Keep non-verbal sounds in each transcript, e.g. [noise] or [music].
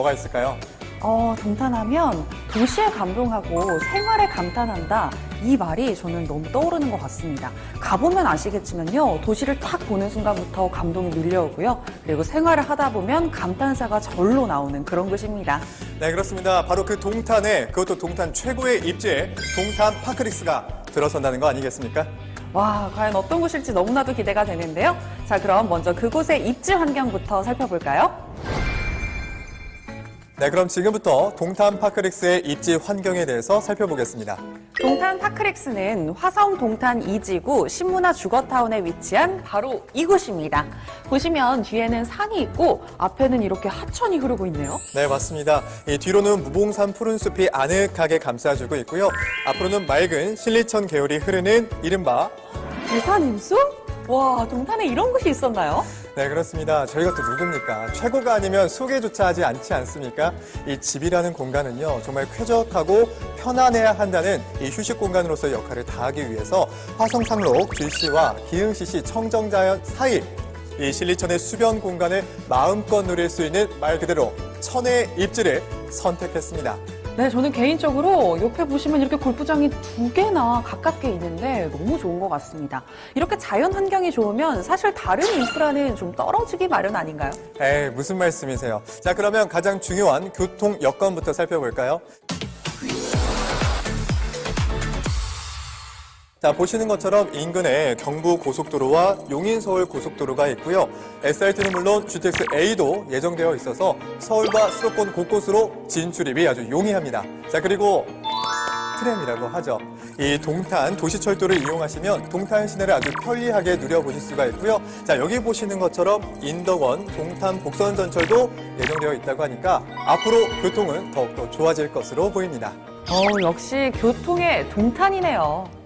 뭐가 있을까요? 어, 동탄하면 도시에 감동하고 생활에 감탄한다. 이 말이 저는 너무 떠오르는 것 같습니다. 가보면 아시겠지만요. 도시를 탁 보는 순간부터 감동이 밀려오고요. 그리고 생활을 하다 보면 감탄사가 절로 나오는 그런 곳입니다. 네, 그렇습니다. 바로 그 동탄에 그것도 동탄 최고의 입지에 동탄 파크릭스가 들어선다는 거 아니겠습니까? 와, 과연 어떤 곳일지 너무나도 기대가 되는데요. 자, 그럼 먼저 그곳의 입지 환경부터 살펴볼까요? 네, 그럼 지금부터 동탄 파크릭스의 입지 환경에 대해서 살펴보겠습니다. 동탄 파크렉스는 화성 동탄 2지구 신문화 주거타운에 위치한 바로 이곳입니다. 보시면 뒤에는 산이 있고 앞에는 이렇게 하천이 흐르고 있네요. 네, 맞습니다. 이 뒤로는 무봉산 푸른 숲이 아늑하게 감싸주고 있고요. 앞으로는 맑은 신리천 계열이 흐르는 이른바 부산임수? 와, 동탄에 이런 곳이 있었나요? 네, 그렇습니다. 저희가 또 누굽니까? 최고가 아니면 소개조차 하지 않지 않습니까? 이 집이라는 공간은요, 정말 쾌적하고 편안해야 한다는 이 휴식 공간으로서의 역할을 다하기 위해서 화성상록 GC와 기흥CC 청정자연 사이 이 신리천의 수변 공간을 마음껏 누릴 수 있는 말 그대로 천의 입지를 선택했습니다. 네, 저는 개인적으로 옆에 보시면 이렇게 골프장이 두 개나 가깝게 있는데 너무 좋은 것 같습니다. 이렇게 자연 환경이 좋으면 사실 다른 인프라는 좀 떨어지기 마련 아닌가요? 에이, 무슨 말씀이세요? 자, 그러면 가장 중요한 교통 여건부터 살펴볼까요? 자, 보시는 것처럼 인근에 경부 고속도로와 용인 서울 고속도로가 있고요. SRT는 물론 GTX A도 예정되어 있어서 서울과 수도권 곳곳으로 진출입이 아주 용이합니다. 자, 그리고 트램이라고 하죠. 이 동탄 도시철도를 이용하시면 동탄 시내를 아주 편리하게 누려보실 수가 있고요. 자, 여기 보시는 것처럼 인덕원 동탄 복선 전철도 예정되어 있다고 하니까 앞으로 교통은 더욱더 좋아질 것으로 보입니다. 어, 역시 교통의 동탄이네요.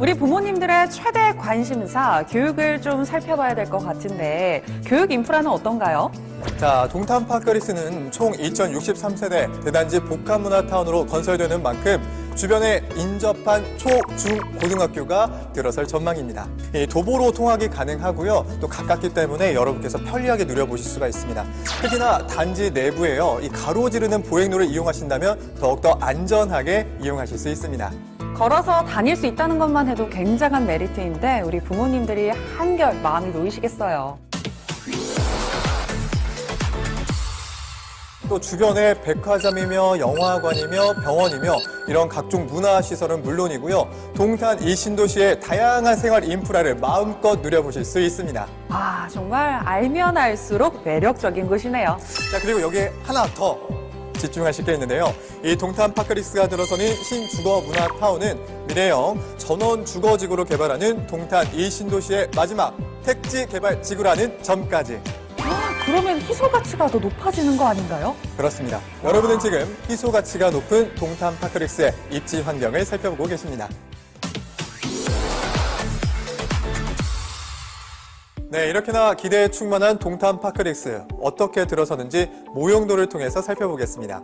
우리 부모님들의 최대 관심사 교육을 좀 살펴봐야 될 것 같은데 교육 인프라는 어떤가요? 자, 동탄 파크리스는 총 2063세대 대단지 복합문화타운으로 건설되는 만큼 주변에 인접한 초, 중, 고등학교가 들어설 전망입니다. 이 도보로 통학이 가능하고요. 또 가깝기 때문에 여러분께서 편리하게 누려보실 수가 있습니다. 특히나 단지 내부에요. 이 가로지르는 보행로를 이용하신다면 더욱더 안전하게 이용하실 수 있습니다. 걸어서 다닐 수 있다는 것만 해도 굉장한 메리트인데 우리 부모님들이 한결 마음이 놓이시겠어요. 또 주변에 백화점이며 영화관이며 병원이며 이런 각종 문화시설은 물론이고요. 동탄 이 신도시의 다양한 생활 인프라를 마음껏 누려보실 수 있습니다. 아 정말 알면 알수록 매력적인 곳이네요. 자, 그리고 여기에 하나 더 집중하실 게 있는데요. 이 동탄 파크리스가 들어서는 신주거 문화타운은 미래형 전원 주거지구로 개발하는 동탄 이 신도시의 마지막 택지 개발 지구라는 점까지 그러면 희소 가치가 더 높아지는 거 아닌가요? 그렇습니다. 여러분은 지금 희소 가치가 높은 동탄 파크릭스의 입지 환경을 살펴보고 계십니다. 네, 이렇게나 기대에 충만한 동탄 파크릭스 어떻게 들어서는지 모형도를 통해서 살펴보겠습니다.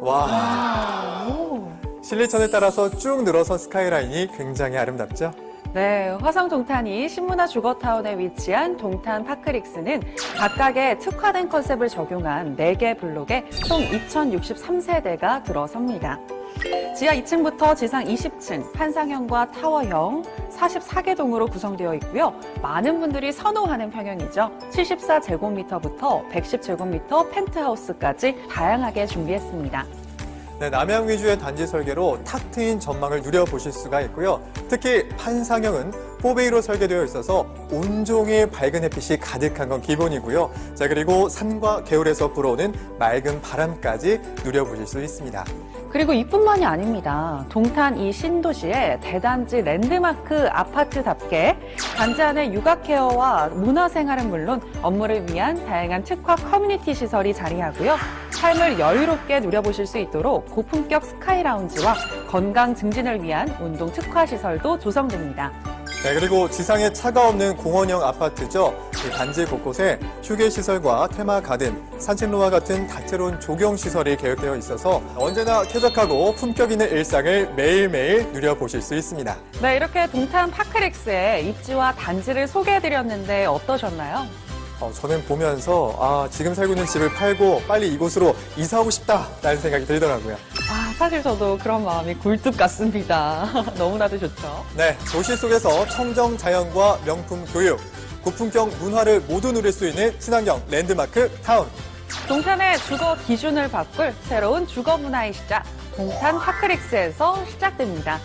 와, 신리천을 따라서 쭉 늘어선 스카이라인이 굉장히 아름답죠? 네, 화성 동탄이 신문화 주거타운에 위치한 동탄 파크릭스는 각각의 특화된 컨셉을 적용한 4개 블록에 총 2063세대가 들어섭니다. 지하 2층부터 지상 20층, 환상형과 타워형 44개 동으로 구성되어 있고요. 많은 분들이 선호하는 평형이죠. 74제곱미터부터 110제곱미터 펜트하우스까지 다양하게 준비했습니다. 네, 남양 위주의 단지 설계로 탁 트인 전망을 누려보실 수가 있고요. 특히 판상형은 4베이로 설계되어 있어서 온종일 밝은 햇빛이 가득한 건 기본이고요. 자, 그리고 산과 개울에서 불어오는 맑은 바람까지 누려보실 수 있습니다. 그리고 이뿐만이 아닙니다. 동탄 이 신도시에 대단지 랜드마크 아파트답게 단지 안에 육아 케어와 문화 생활은 물론 업무를 위한 다양한 특화 커뮤니티 시설이 자리하고요. 삶을 여유롭게 누려보실 수 있도록 고품격 스카이 라운지와 건강 증진을 위한 운동 특화 시설도 조성됩니다. 네, 그리고 지상에 차가 없는 공원형 아파트죠. 이 단지 곳곳에 휴게 시설과 테마 가든, 산책로와 같은 다채로운 조경 시설이 계획되어 있어서 언제나 쾌적하고 품격 있는 일상을 매일매일 누려보실 수 있습니다. 네, 이렇게 동탄 파크릭스의 입지와 단지를 소개해드렸는데 어떠셨나요? 어, 저는 보면서 아, 지금 살고 있는 집을 팔고 빨리 이곳으로 이사하고 싶다라는 생각이 들더라고요. 아, 사실 저도 그런 마음이 굴뚝 같습니다. [laughs] 너무나도 좋죠. 네, 도시 속에서 청정 자연과 명품 교육, 고품격 문화를 모두 누릴 수 있는 친환경 랜드마크 타운. 동탄의 주거 기준을 바꿀 새로운 주거 문화의 시작, 동탄 파크릭스에서 시작됩니다.